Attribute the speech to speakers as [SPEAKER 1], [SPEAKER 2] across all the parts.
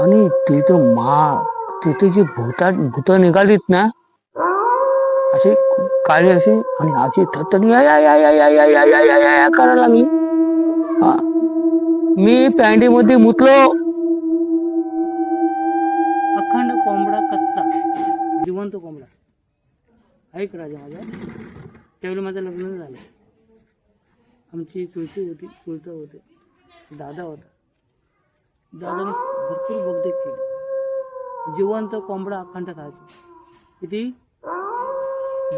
[SPEAKER 1] आणि तिथं मा तिथे जी भूतात भूत निघालीत ना अशी काळी अशी आणि अशी थटन या या या या या या या या या या या करायला लागली. हा. मी पॅन्डीमध्ये मुतलो.
[SPEAKER 2] अखंड कोंबडा कच्चा. जिवंत कोंबडा. ऐक राजा माझा. त्यावेळी माझं लग्न झालं. आमची चुलती होती चुलता होते. दादा होता. दादाने भरपूर बगदेत केली. जिवंत कोंबडा अखंड खायचो किती?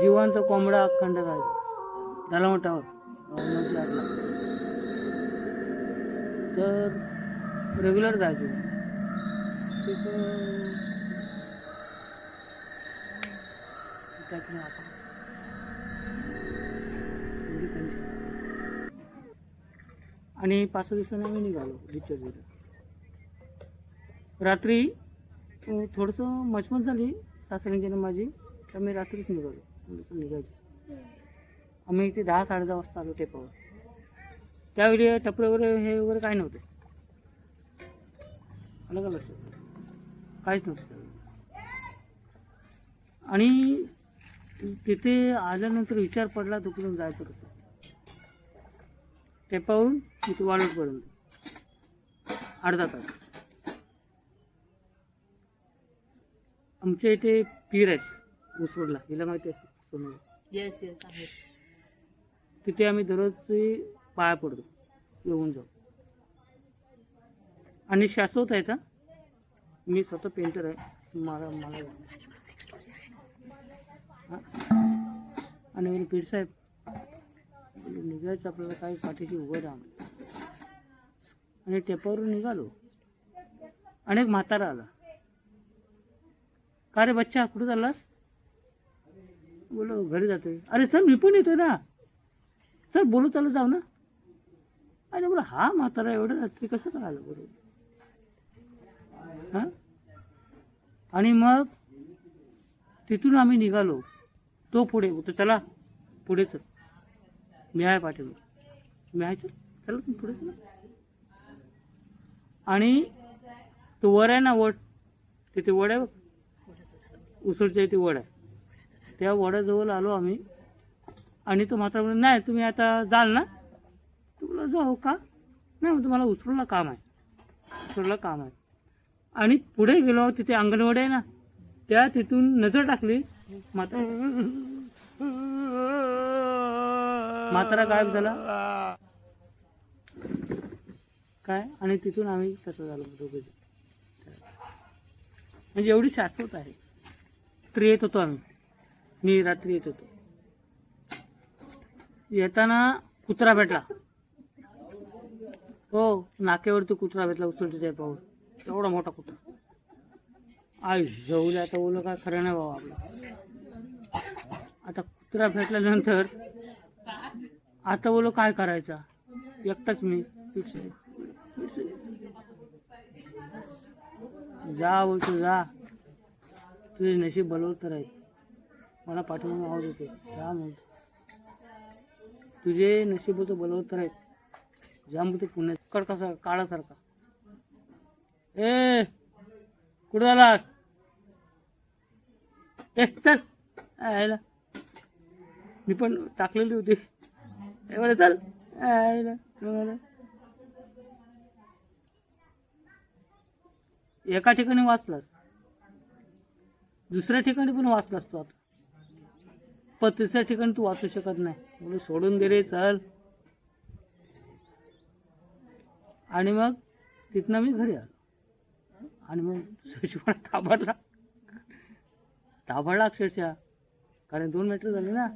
[SPEAKER 2] जिवंत कोंबडा अखंड खायचो झाला मोठावर तर रेग्युलर जायचो. तिथं असं. आणि पाच सहा दिवसांनी आम्ही निघालो डिस्चार्ज रात्री थोडंसं मचमच झाली सासऱ्यांची माझी तर मी रात्रीच निघालो. थोडंसं निघायचं. आम्ही इथे दहा साडे दहा वाजता आलो टेपावर. त्यावेळी टपरे वगैरे हे वगैरे काय नव्हते. आलं का लक्षात काहीच नव्हतं आणि तिथे आल्यानंतर विचार पडला दुकडून जायचं कसं. टेपावरून तिथे वाळूटपर्यंत अर्धा तास. आमच्या इथे पीर आहेत उसवडला हिला माहिती सोनूला.
[SPEAKER 3] येस येस आहे.
[SPEAKER 2] तिथे आम्ही दररोज पाया पडतो येऊन जाऊ. आणि शाश्वत आहेत हा मी स्वतः पेंटर आहे. मला मला. आणि बोलले पीर साहेब निघायचं आपल्याला काही पाठीशी उभं राहा आणि टेपावरून निघालो. आणि एक म्हातारा आला. का रे बच्चा? कुठं चाललास? बोलो घरी जातोय अरे चल मी पण येतोय ना. चल बोलू चालू जाऊ ना. अरे बोला हा म्हातारा एवढं रात्री कसं काय आलं बरोबर हां? आणि मग तिथून आम्ही निघालो. तो पुढे तो चला पुढे चल. मी आहे पाठीवर मी आहे चल. चला तुम्ही पुढे चला. आणि तो वर आहे ना वट. तिथे वड आहे बघ. उसळच्या इथे वड आहे. त्या वडाजवळ आलो आम्ही. आणि तो मात्र म्हणे नाही तुम्ही आता जाल ना? तुला जाऊ हो का? नाही मग तुम्हाला उसळला काम आहे. उसळला काम आहे. आणि पुढे गेलो तिथे अंगणवाडी आहे ना. त्या तिथून नजर टाकली. माता म्हातारा गायब झाला. काय? आणि तिथून आम्ही तसं झालो दोघे म्हणजे एवढी शाश्वत आहे. रात्री येत होतो आम्ही. मी रात्री येत होतो. येताना कुत्रा भेटला. हो नाक्यावरती कुत्रा भेटला उचलते पाहून एवढा मोठा कुत्रा. आई जेवले आता ओलं काय खरं नाही बाबा आपलं. आता कुत्रा भेटल्यानंतर आता ओलं काय करायचा? एकटाच मी. जा बोलतो जा. तुझे नशीब बलवतर आहे मला पाठवून आवाज होते जा म्हणतो तुझे नशीब होतं बलवतर आहेत. जा ते पुण्यात. कड कसा काळासारखा ए कुठं झाला ए चल. आयला मी पण टाकलेली होती. एवढं चल. आयला एका ठिकाणी वाचलास. दुसऱ्या ठिकाणी पण वाचलास असतो आता. पण तिसऱ्या ठिकाणी तू वाचू शकत नाही. म्हणून सोडून दे रे चल. आणि मग तिथनं मी घरी आलो. आणि मग सचिवाला ताबडला ताबडला अक्षरशः. कारण दोन मीटर झाले ना.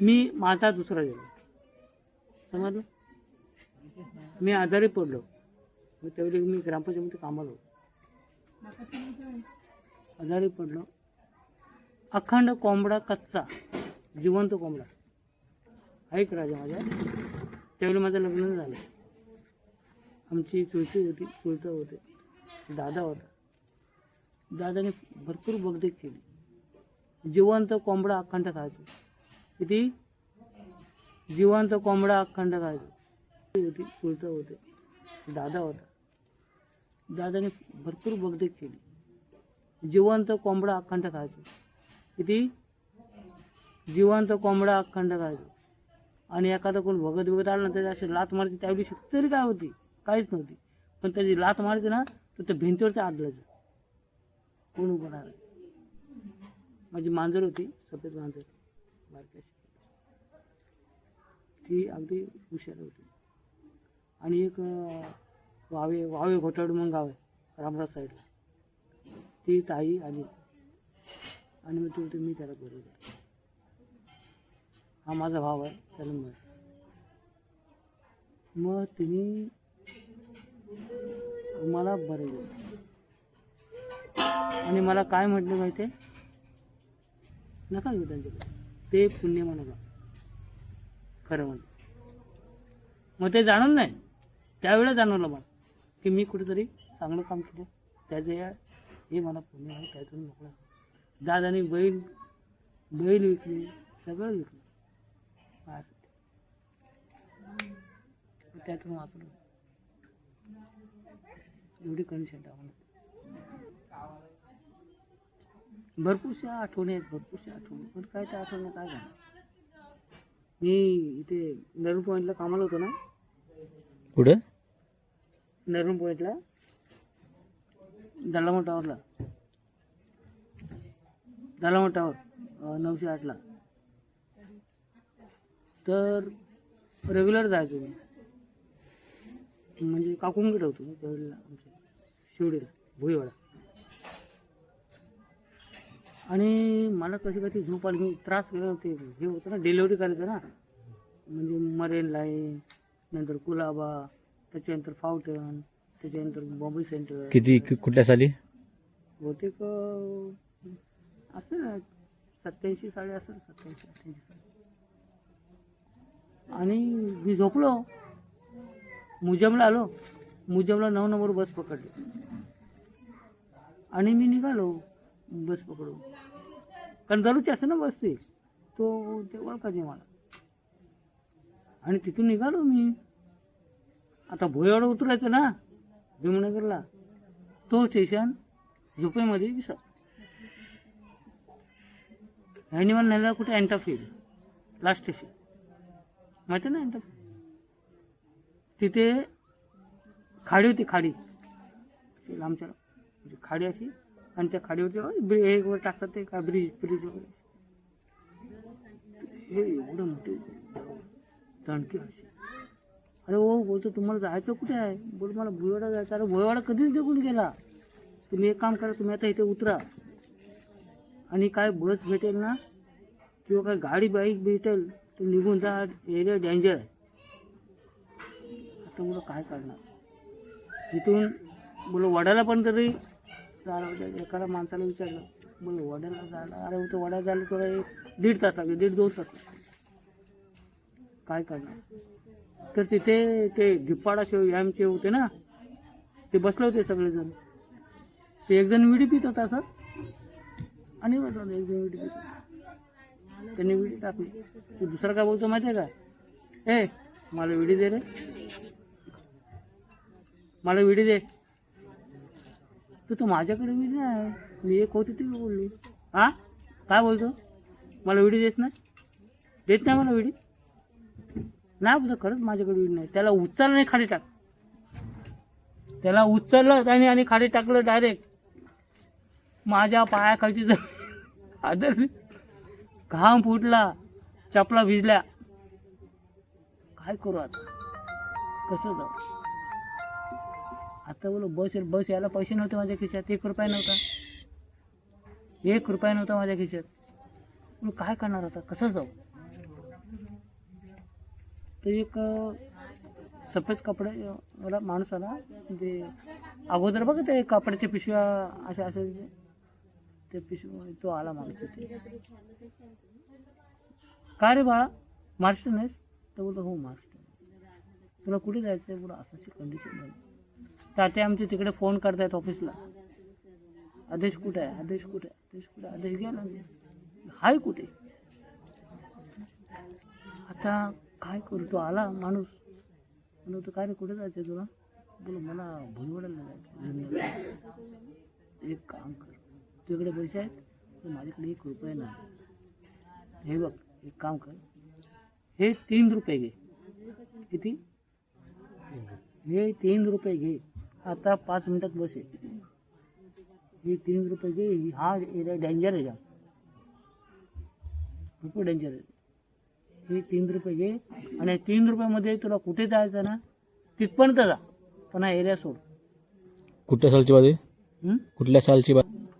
[SPEAKER 2] मी माझा दुसरा गेलो. समजलं? मी आजारी पडलो. मग त्यावेळी मी ग्रामपंचायतीमध्ये कामाला होतो. आजारी पडलो. अखंड कोंबडा कच्चा जिवंत कोंबडा. ऐक राजा माझ्या त्यावेळी माझं लग्न झालं. आमची चुळती होती चुलता होते. दादा होता. दादाने भरपूर बगदेख केली. जिवंत कोंबडा अखंड खायचो. किती? जिवंत कोंबडा अखंड खायचो. होती चुलता होते. दादा होता. दादाने भरपूर बगदेत केली. जिवंत कोंबडा अखंड खायचो. किती? जिवंत कोंबडा अखंड खायचो. आणि एखादा कोण भगत वगैरे आला ना त्याची अशी लात मारायची त्यावेळी शक्ती तरी काय होती? काहीच नव्हती. पण त्याची लात मारायची ना तर त्या भिंतीवरती आदलायचं कोण उघडणार माझी मांजर होती सफेद मांजर. बारक्याशी. ती अगदी हुशार होती. आणि एक वावे वावे घोटाड म्हणून गाव आहे रामराज साईडला ती ताई आली आणि मग ते मी त्याला बरोबर हा माझा भाव आहे त्याला मग मग तिने मला बरं आणि मला काय म्हटलं माहिती आहे? नका घेऊ त्यांच्याकडे. ते पुण्य म्हणा खरं म्हणजे मग ते जाणून नाही. त्यावेळेला जाणवलं मला. की मी कुठेतरी चांगलं काम केलं. त्याचं या हे मला पुण्य आहे त्यातून मोकळा दादाने बैल बैल विकले सगळं विकलं. माझ्यासाठी. त्यातून वाचलो. एवढी कंडिशन टाकून. भरपूरशा आठवणी आहेत भरपूरशा आठवणी पण काय त्या आठवणी काय झालं? मी इथे नरून पॉईंटला कामाला होतो ना?
[SPEAKER 1] कुठं?
[SPEAKER 2] नरून पॉईंटला दलामो टावरला दलामो टावर नऊशे आठला. तर रेग्युलर जायचो म्हणजे मी म्हणजे काकुंगीट होतो मी त्यावेळेला आमच्या शिवडीला भुईवाडा. आणि मला कशी कधी झोप आली मी त्रास केला होते हे होतं ना डिलेवरी करायचं ना. म्हणजे मरेन लाईन नंतर कुलाबा त्याच्यानंतर फाउंटन त्याच्यानंतर बॉम्बे सेंटर.
[SPEAKER 1] किती कि- कुठल्या साली?
[SPEAKER 2] बहुतेक अं, असेल ना सत्याऐंशी साडे असेल सत्याऐंशी अठ्ठ्याऐंशी साली. आणि मी झोपलो. मुजमला आलो. मुजमला नऊ नंबर बस पकडली. आणि मी निघालो. बस पकडून. कारण दररोजची असते ना बस ते. तो ते ओळखायचे मला. आणि तिथून निघालो मी. आता भोयावाडा उतरायचं ना भीमनगरला. तो स्टेशन झोपेमध्ये दिसत हॅनिमल नेला कुठे अँटाफील लास्ट स्टेशन माहिती ना अँटाफील तिथे खाडी होती खाडी. लांबच्या म्हणजे खाडी अशी आणि त्या खाडीवरती ब्रि हे वर टाकतात ते काय ब्रिज ब्रिज वगैरे. हे एवढं मोठे तणके अशी अरे हो बोलतो तुम्हाला जायचं कुठे आहे? बोल मला भुईवाडा जायचं. अरे भुईवाडा कधीच निघून गेला. तुम्ही एक काम करा तुम्ही आता इथे उतरा. आणि काय बस भेटेल ना किंवा काय गाडी बाईक भेटेल तर निघून जा. एरिया डेंजर आहे. आता मुलं काय करणार? इथून बोलो वड्याला पण तरी एखाद्या माणसाला विचारलं बोल वड्याला जायला. अरे तो वड्या जायला तुला एक दीड तास लागेल दीड दोन तास काय करणार? तर तिथे ते धिप्पाडा शिव आमचे होते ना? ते बसले होते सगळेजण. ते एकजण विडी पित होता सर. आणि म्हटलं एक जण विडी पित होता. त्यांनी विडी टाकली. तू दुसरा काय बोलतो माहिती आहे का? ए मला विडी दे रे. मला विडी दे. तू तू माझ्याकडे विडी नाही मी एक होती ती बोलली. हां? काय बोलतो? मला विडी देत नाही? देत नाही मला विडी? नाही तुझं खरंच माझ्याकडे विडी नाही. त्याला उचललं नाही खाली टाक. त्याला उचललं त्याने आणि खाली टाकलं डायरेक्ट माझ्या पायाखालची जर आदर घाम फुटला चपला भिजल्या. काय करू आता? कसं जाऊ? आता बोलो बस बस यायला पैसे नव्हते माझ्या खिशात. एक रुपया नव्हता. एक रुपया नव्हता माझ्या खिशात. मग काय करणार आता? कसं जाऊ? तर एक सफेद कपडे मला माणूस आला. ते अगोदर बघा ते कपड्याच्या पिशव्या अशा असायचे म्हणजे ते पिशव्या तो आला माणूस तिथे का रे बाळा? महाराष्ट्र नाहीस? तर बोलतो हो महाराष्ट्र तुला कुठे जायचं आहे बोला असं कंडिशन झाली. तात्या आमचे तिकडे फोन करतायत ऑफिसला आदेश कुठे आहे? आदेश कुठे आहे? आदेश कुठे आहे? घ्या ना. हाय कुठे? आता काय करू? तो आला माणूस.
[SPEAKER 4] म्हणून तू काय रे कुठे जायचं तुला? बोल मला भुईवडायला जायचं एक काम कर. तुझ्याकडे पैसे आहेत तर माझ्याकडे एक रुपये नाही. हे बघ एक काम कर. हे तीन रुपये घे. किती? हे तीन रुपये घे. आता पाच मिनटात बस. आहे हे तीन रुपये घे. हा एरिया डेंजर आहे का? भरपूर डेंजर आहे. हे तीन रुपये घे. आणि तीन रुपयामध्ये तुला कुठे जायचं ना तिथपर्यंत जा. पण हा एरिया सोड.
[SPEAKER 3] कुठल्या सालची
[SPEAKER 4] हं?
[SPEAKER 3] कुठल्या सालची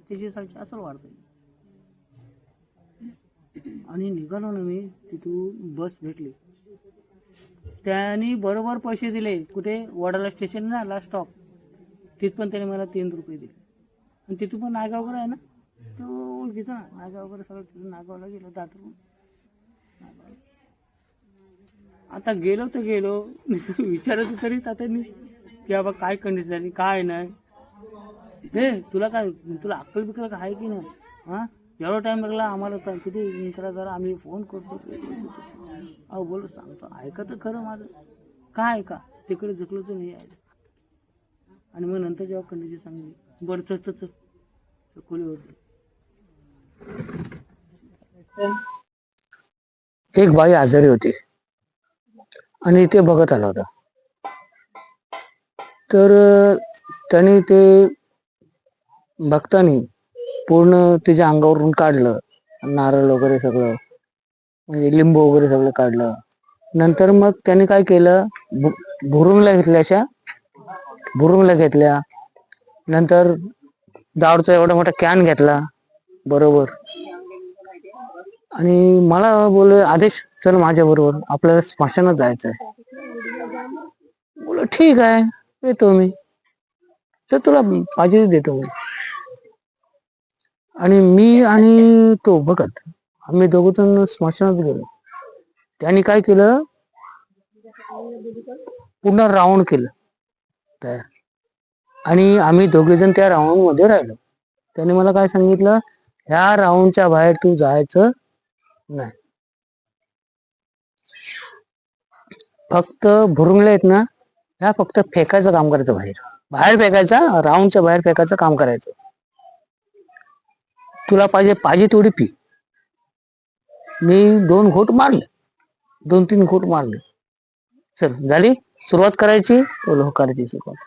[SPEAKER 4] त्याची साईडची असं वाढते. आणि निघालो ना मी तिथून बस भेटली. त्यांनी बरोबर पैसे दिले. कुठे? वडाला स्टेशन ना लास्ट स्टॉप तिथपण त्याने मला तीन रुपये दिले. आणि तिथून पण नायगावकर आहे ना? तो ओळखीचा. ना नायगाव वगैरे सगळं तिथून नायगावला गेलो दाटून आता गेलो तर गेलो. विचारत तरी तात्यांनी की बाबा काय कंडिशन झाली काय नाही? हे तुला काय तुला अक्कल बिकल काय आहे की नाही? हां? एवढा टाईम लागला आम्हाला किती करा जरा आम्ही फोन करतो. अहो बोल सांगतो. ऐका तर खरं माझं. काय ऐका? तिकडे झुकलो तर नाही आहे. आणि मग नंतर जेव्हा कंडिशन सांगली बरं तर तसं खोली होती
[SPEAKER 2] एक बाई आजारी होती. आणि ते बघत आला होता. तर त्यांनी त्याने ते बघतानी पूर्ण तिच्या अंगावरून काढलं. नारळ वगैरे सगळं म्हणजे लिंबू वगैरे सगळं काढलं. नंतर मग त्याने काय केलं? भुरुंगला घेतल्या अशा भुरुंगला घेतल्या. नंतर दारूचा एवढा मोठा कॅन घेतला. बरोबर. आणि मला बोल आदेश चल माझ्या बरोबर आपल्याला स्मशानात जायचंय. बोल ठीक आहे. येतो मी. तर तुला पाहिजे देतो. मी आणि मी आणि तो बघत आम्ही दोघ जण स्मशानात गेलो. त्याने काय केलं? पुन्हा राऊंड केलं. तयार. आणि आम्ही दोघे जण त्या राऊंडमध्ये राहिलो. त्याने मला काय सांगितलं? ह्या राऊंडच्या बाहेर तू जायचं. नाही. फक्त भुरुंगले आहेत ना ह्या फक्त फेकायचं काम करायचं बाहेर. बाहेर फेकायचा राऊंडच्या बाहेर फेकायचं काम करायचं. तुला पाहिजे पाहिजे तेवढी पी. मी दोन घोट मारले. दोन तीन घोट मारले. चल झाली? सुरुवात करायची तो करायची सुरुवात.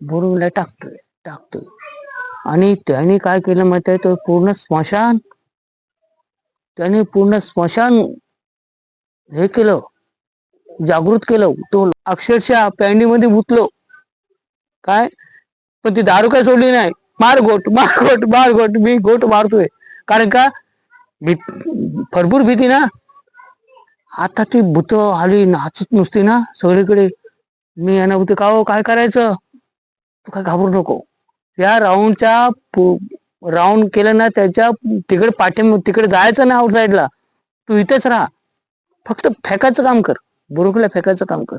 [SPEAKER 2] भुरुंगला टाकतोय टाकतोय. आणि त्याने काय केलं माहिती आहे? तो पूर्ण स्मशान त्याने पूर्ण स्मशान हे केलं जागृत केलं तो अक्षरशः पॅन्डीमध्ये भुतलो काय? पण ती दारू काय सोडली नाही. मार गोट मार गोट मार गोट मी गोट मारतोय. कारण का? भरपूर भीती ना. आता ती भूत आली नाचत नुसती ना सगळीकडे. मी यांना होते का हो काय करायचं? तू काय घाबरू नको. या राऊंडच्या राऊंड केलं ना त्याच्या तिकडे पाठी तिकडे जायचं ना आउटसाईडला तू इथेच राहा. फक्त फेकायचं काम कर. बुरुकला फेकायचं काम कर.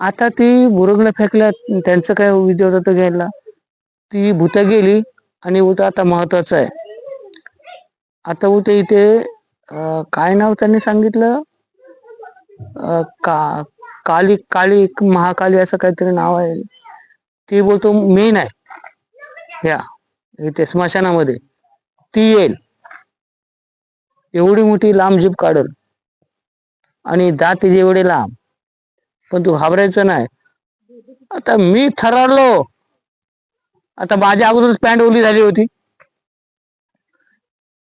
[SPEAKER 2] आता ती बुरुकला फेकल्या त्यांचं काय विधी होता तो घ्यायला. ती भूत गेली आणि उत आता महत्वाचं आहे. आता उत इथे काय नाव त्यांनी सांगितलं? का काली काली महाकाली असं काहीतरी नाव आहे. ती बोलतो मेन आहे. या. इथे स्मशानामध्ये. ती येईल. एवढी मोठी लांब जीभ काढल. आणि दात एवढे लांब. पण तू घाबरायचं नाही. आता मी ठरवलो आता माझ्या अगोदरच पॅन्ट ओली झाली होती.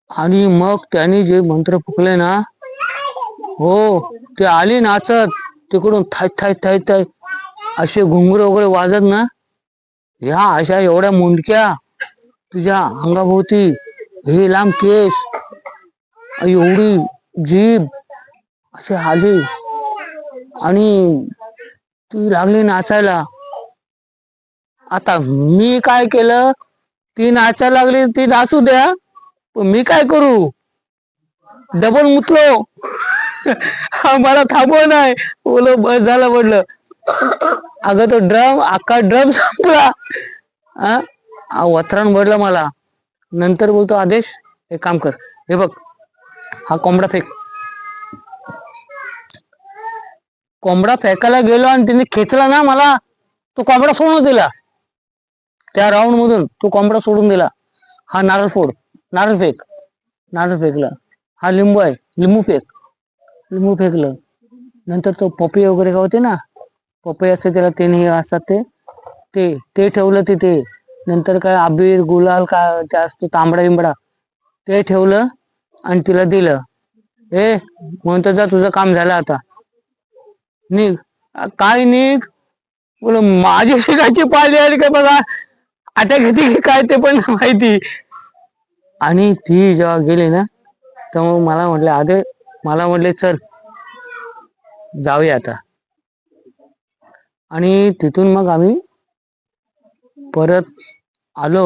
[SPEAKER 2] आणि मग त्यांनी जे मंत्र फुकले ना हो ते आली नाचत. तिकडून थाय थाय थाय थाय असे घुंगरे वगैरे वाजत ना ह्या अशा एवढ्या मुंडक्या तुझ्या अंगाभोवती हे लांब केस एवढी जीभ असे आली आणि ती लागली नाचायला. आता मी काय केलं? ती नाचायला लागली ती नाचू द्या. पण मी काय करू? डबल मुतलो. मला थांबव नाही. बोलो बस झालं म्हटलं. अगं तो ड्रम अख्खा ड्रम संपला. हा वथरण भरलं मला. नंतर बोलतो आदेश एक काम कर. हे बघ हा कोंबडा फेक. कोंबडा फेकायला गेलो आणि तिने खेचला ना मला तो कोंबडा सोडून दिला. त्या राऊंड मधून तो कोंबडा सोडून दिला. हा नारळ फोड. नारळ फेक. नारळ फेकला. हा लिंबू आहे. लिंबू फेक. लिंबू फेकलं. नंतर तो पपई वगैरे का होते ना पपई असते त्याला ते हे असतात ते. ते ते ठेवलं तिथे. नंतर काय अबीर गुलाल काय ते असतो तांबडा बिंबडा ते ठेवलं आणि तिला दिलं. हे म्हणतो जा तुझं काम झालं आता. निघ. काय निघ? बोल माझी शिकायची पाळी आली का बघा? आता किती की काय ते पण माहिती. आणि ती जेव्हा गेली ना तेव्हा मला म्हटले आधे मला म्हटले चल जाऊया आता. आणि तिथून मग आम्ही परत आलो.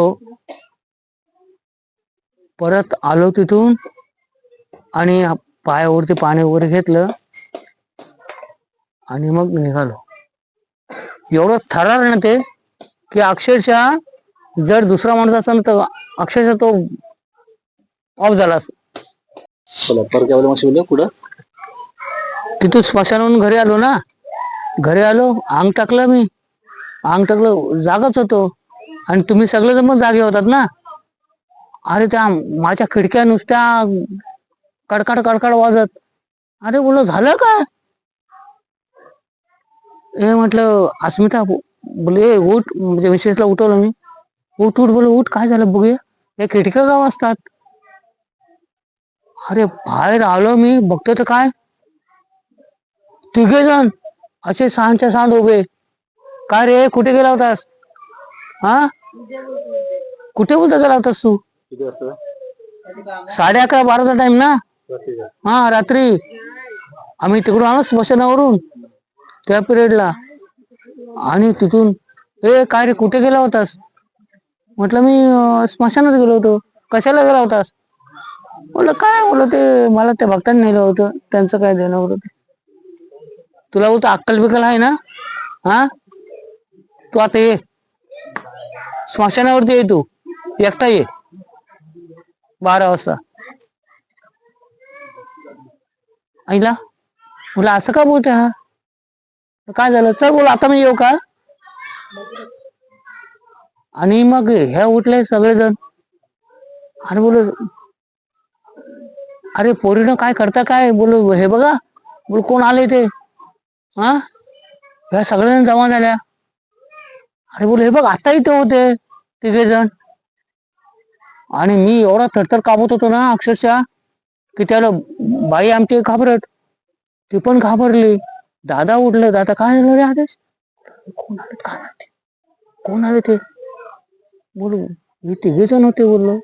[SPEAKER 2] परत आलो तिथून आणि पायावरती पाणी वगैरे घेतलं आणि मग निघालो. एवढं थरार ना ते की अक्षरशः जर दुसरा माणूस असेल तर अक्षरशः तो ऑफ झाला.
[SPEAKER 1] चला पुढं?
[SPEAKER 2] तिथून स्मशानावरून घरी आलो ना. घरी आलो अंग टाकलं मी. अंग टाकलं जागाच होतो. आणि तुम्ही सगळेजण पण जागे होतात ना? अरे त्या माझ्या खिडक्या नुसत्या कडकड कडकड वाजत. अरे बोल झालं काय हे म्हटलं अस्मिता बोले उठ. म्हणजे मिसेसला उठवलं मी. उठ उठ बोल उठ काय झालं बघूया. या खिडक्या का वाजतात? अरे बाहेर आलो मी बघतो तर काय. तिघे जण असे सांडच्या सांड उभे. काय रे कुठे गेला होतास? हा? कुठे बोलता गेला होतास तू? साडे अकरा बाराचा टाइम ना? हा रात्री. आम्ही तिकडून आलो स्मशानावरून त्या पिरियडला. आणि तिथून ए काय रे कुठे गेला होतास? म्हटलं मी स्मशानात गेलो होतो. कशाला गेला होतास? बोललं काय बोललं ते मला त्या भक्तांनी नेलं होतं. त्यांचं काय देणं होतं तुला बोलतो अक्कल बिकल आहे ना? हा? तू आता ये. स्मशानावरती ये तू. एकटा ये. बारा वाजता. आईला बोला असं का बोलते हा? काय झालं? चल बोला आता मी येऊ का? आणि मग ह्या उठले सगळेजण. अरे बोल अरे पोरीनं काय करता काय? बोल हे बघा बोल कोण आले ते? हा? ह्या सगळेजण जमा झाल्या. अरे बोल हे बघ आता इथे होते तिघे जण आणि मी एवढा थरथर कापत होतो ना अक्षरशः की त्याला बाई आमची घाबरट. ती पण घाबरली. दादा उठलं. दादा काय झालं रे आदेश? कोण आले? काय माहिती? कोण आले ते? बोलू मी तिघे जण होते बोललो.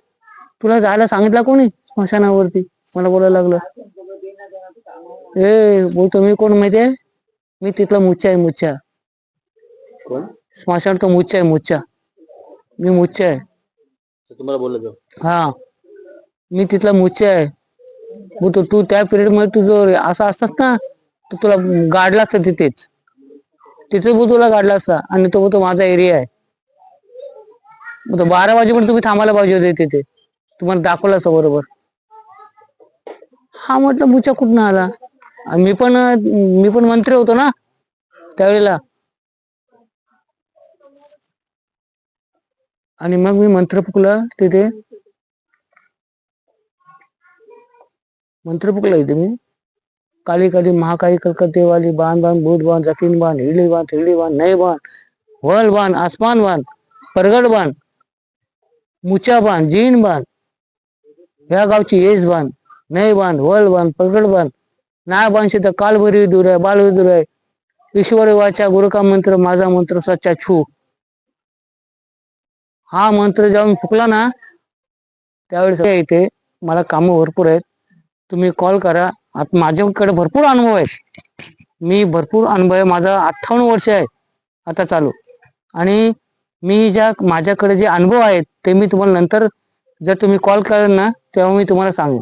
[SPEAKER 2] तुला जायला सांगितलं कोणी स्मशानावरती? मला बोलायला लागलं. ए बोलतो मी कोण माहितीये मी तिथला मुच्छा आहे मुच्छा.
[SPEAKER 1] कोण?
[SPEAKER 2] स्मशान तो मुच्चा आहे मुच्चा मी मुच्चा आहे.
[SPEAKER 1] तुम्हाला बोललं जाऊ.
[SPEAKER 2] हा. मी तिथला मुच्चा आहे. बोलतो तू त्या पिरियडमध्ये तुझं असं असतास ना तर तुला गाडला असतं तिथेच. तिथे बोल तुला गाडला असता. आणि तो बोलतो माझा एरिया आहे. बोलतो बारा वाजेपर्यंत तुम्ही थांबायला पाहिजे होते तिथे. तुम्हाला दाखवलं असतं बरोबर. हा म्हटलं मुचा कुठं आला मी पण मी पण मंत्री होतो ना त्यावेळेला. आणि मग मी मंत्रपुकला तिथे. मंत्रपुकला इथे मी. काली काली महाकाली कलकत्ते वाली बाण बाण भूत बाण जकीन बाण हिडली बाण थिरडी बाण नय बाण वल बाण आसमान बाण परगड बाण मुचा बाण जीन बाण ह्या गावची येस बाण नय बाण वल बाण परगड बाण नाय बाण शेत कालभरी दूर आहे बालभरी दूर आहे ईश्वर वाचा गुरुका मंत्र माझा मंत्र सच्चा छू. हा मंत्र जाऊन फुकला ना त्यावेळेस इथे मला कामं भरपूर आहेत. तुम्ही कॉल करा. आता माझ्याकडे भरपूर अनुभव आहे मी भरपूर अनुभव आहे. माझा अठ्ठावन्न वर्ष आहे. आता चालू. आणि मी ज्या माझ्याकडे जे अनुभव आहेत ते मी तुम्हाला नंतर जर तुम्ही कॉल कराल ना तेव्हा मी तुम्हाला सांगेन.